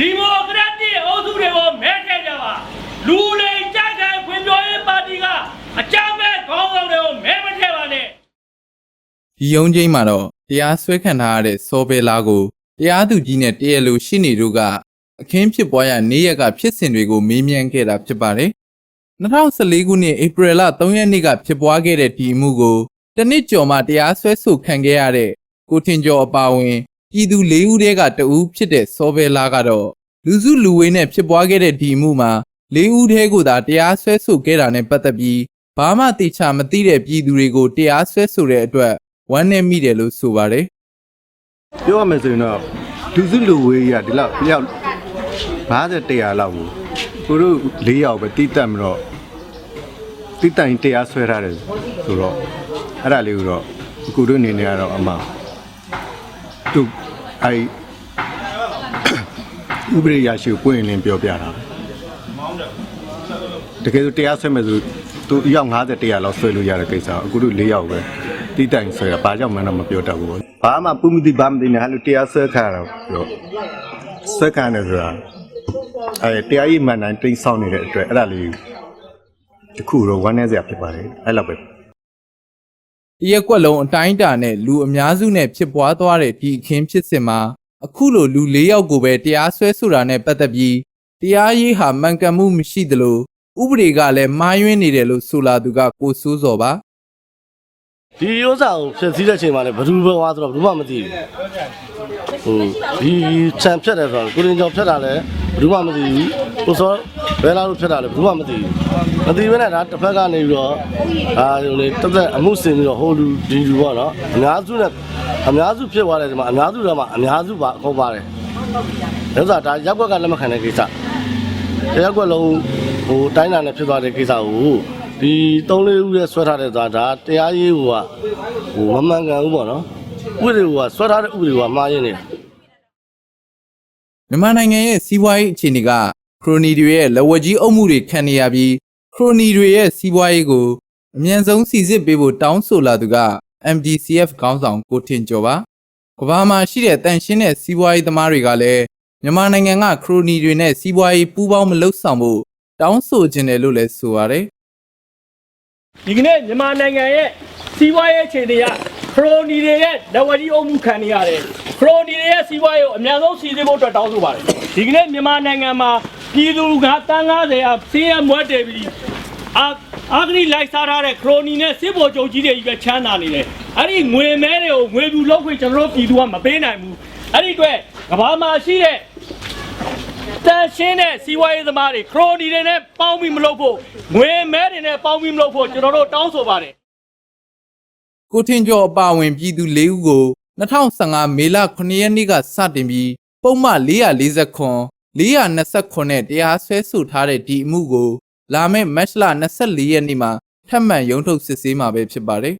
ဒီမိုကရက်တစ်အုပ်စုတွေကိုမဲထည့်ကြပါလူလိမ်ကြိုက်တဲ့ခွင့်ပြောရေးပါတီကအကြမ်းမဲ့ခေါင်းဆောင်တွေကိုမဲမထည့်ပါနဲ့ဒီယုံချင်းမှာတော့တရားစွဲခံထားရတဲ့စောဘဲလာကိုတရားသူကြီးနဲ့တရားလိုရှိနေတို့ကအခင်းဖြစ်ပွားရနေ့ရက်ကဖြစ်စဉ်တွေကိုမေးမြန်းခဲ့တာဖြစ်ပါတယ်။2014ခုနှစ်ဧပြီလ3ရက်နေ့ကဖြစ်ပွားခဲ့တဲ့ဒီအမှုကိုတနစ်ကျော်မှတရားစွဲဆိုခံခဲ့ရတဲ့ကိုထင်ကျော်အပါအဝင် ပြည်သူ၄ဦးတည်းကတဦးဖြစ်တဲ့စောဘဲလာကတော့လူစုလူဝေးနဲ့ဖြစ်ပွားခဲ့တဲ့ဒီအမှုမှာ၄ဦးတည်းကိုသာတရားစွဲဆိုခဲ့တာနဲ့ပတ်သက်ပြီးဘာမှတိကျမသိတဲ့ပြည်သူတွေကိုတရားစွဲဆိုတဲ့အတွက်ဝမ်းနဲ့မိတယ်လို့ဆိုပါတယ်ပြောရမယ်ဆိုရင်တော့လူစုလူဝေးရဒီလောက်ပြောက်50 100လောက်ကိုကိုတို့၄ယောက်ပဲတိတက်မတော့တိတိုင်တရားဆွဲထားတယ်ဆိုတော့အဲ့ဒါလေးကိုတော့ကိုတို့အနေနဲ့ကတော့အမှ သူအဲ့ဥပဒေရရှိကိုပွင့်လင်းပြောပြတာတကယ်လို့တရားဆွဲမယ်ဆိုသူအယောက်50 100လောက်ဆွဲလို့ရတဲ့ကိစ္စအခုတို့၄ယောက်ပဲတိတိုင်ဆွဲတာဘာကြောင့်မှန်းတော့မပြောတတ်ဘူးပေါ့ဘာမှပုမသိဘာမသိနဲ့ဟာလို့တရားဆွဲခါတော့ပြောဆွဲခံတယ်ဆိုတာအဲတရားရေးမှန်တိုင်းတိတ်ဆောက်နေတဲ့အတွက်အဲ့ဒါလေးတခုတော့ဝမ်းနည်းစရာဖြစ်ပါတယ်အဲ့လောက်ပဲ။ တရက်ကွက်လုံးအတိုင်းအတာနဲ့လူအများစုနဲ့ဖြစ်ပွားသွားတဲ့ဒီအခင်းဖြစ်စဉ်မှာအခုလိုလူ၄ယောက်ကိုပဲတရားစွဲဆိုတာနဲ့ပတ်သက်ပြီးတရားရေးဟာမှန်ကန်မှုမရှိသလိုဥပဒေကလည်းမှားယွင်းနေတယ်လို့ဆိုလာသူကကိုစိုးစော်ပါဒီဥစ္စာကိုဖြည့်စည်းတဲ့အချိန်မှာလည်းဘယ်သူပဲဝါဆိုတော့ဘယ်သူမှမသိဘူးဟိုဒီချန်ဖြတ်တယ်ဆိုတော့ကိုရင်ကျော်ဖြတ်တာလည်းဘယ်သူမှမသိဘူးကိုစော ဘယ်လာလို့ဖြတ်တာလဲဘယ်သူမှမသိဘူးမသိဘဲနဲ့ဒါတစ်ဖက်ကနေပြီးတော့အာဟိုလေတက်တက်အမှုစင်ပြီးတော့ဟိုလူဒီလူပေါ့နော်အများစုနဲ့အများစုဖြစ်သွားတယ်ဒီမှာအများစုတော့မှအများစုပါအကုန်ပါတယ်ဒါဆိုဒါရက်ွက်ကလက်မခံတဲ့ကိစ္စရက်ွက်လုံးဟိုတိုင်းတာနဲ့ဖြစ်သွားတဲ့ကိစ္စကိုဒီ၃လေးဦးရဲ့ဆွဲထားတဲ့သွားဒါတရားရေးဟိုကဟိုမမှန်ကန်ဘူးပေါ့နော်ဥပဒေကဆွဲထားတဲ့ဥပဒေကမှားရင်းနေတယ်မြန်မာနိုင်ငံရဲ့စီးပွားရေးအခြေအနေက ခရိုနီတွေရဲ့လက်ဝက်ကြီးအုပ်မှုတွေခံနေရပြီးခရိုနီတွေရဲ့စီးပွားရေးကိုအမြန်ဆုံးစီစစ်ပေးဖို့တောင်းဆိုလာသူက MDCF ခေါင်းဆောင်ကိုထင်ကျော်ပါကမ္ဘာမှာရှိတဲ့တန်ရှင်းတဲ့စီးပွားရေးသမားတွေကလည်းမြန်မာနိုင်ငံကခရိုနီတွေနဲ့စီးပွားရေးပူးပေါင်းမလုပ်ဆောင်ဖို့တောင်းဆိုခြင်းတယ်လို့လည်းဆိုပါတယ်ဒီကနေ့မြန်မာနိုင်ငံရဲ့စီးပွားရေးအခြေအနေကခရိုနီတွေရဲ့လက်ဝါးကြီးအုပ်မှုခံနေရတယ်ခရိုနီတွေရဲ့စီးပွားရေးကိုအများဆုံးစီစစ်ဖို့အတွက်တောင်းဆိုပါတယ်ဒီကနေ့မြန်မာနိုင်ငံမှာ ပြည်သူကတန်း90အစင်းရမွဲတယ်ပြီးအာအာဂရီလိုက်စားထားတဲ့ခရိုနီနဲ့စစ်ဘော်ချုပ်ကြီးတွေကြီးပဲချမ်းသာနေတယ်အဲ့ဒီငွေမဲတွေကိုငွေပြူလောက်ခွင့်ကျွန်တော်တို့ပြည်သူကမပေးနိုင်ဘူးအဲ့ဒီအတွက်ကဘာမှာရှိတဲ့တန်ရှင်းတဲ့စီးပွားရေးသမားတွေခရိုနီတွေနဲ့ပေါင်းပြီးမလုပ်ဖို့ငွေမဲတွေနဲ့ပေါင်းပြီးမလုပ်ဖို့ကျွန်တော်တို့တောင်းဆိုပါတယ်ကိုထင်ကျော်အပါအဝင်ပြည်သူ၄ဦးကို2015မေလ9ရက်နေ့ကစတင်ပြီးပုံမှန်449 429နဲ့တရားစွဲဆိုထားတဲ့ဒီအမှုကို လာမယ့်မတ်လ24ရက်နေ့မှာထပ်မံရုံးထုတ်စစ်ဆေးမှာပဲဖြစ်ပါတယ်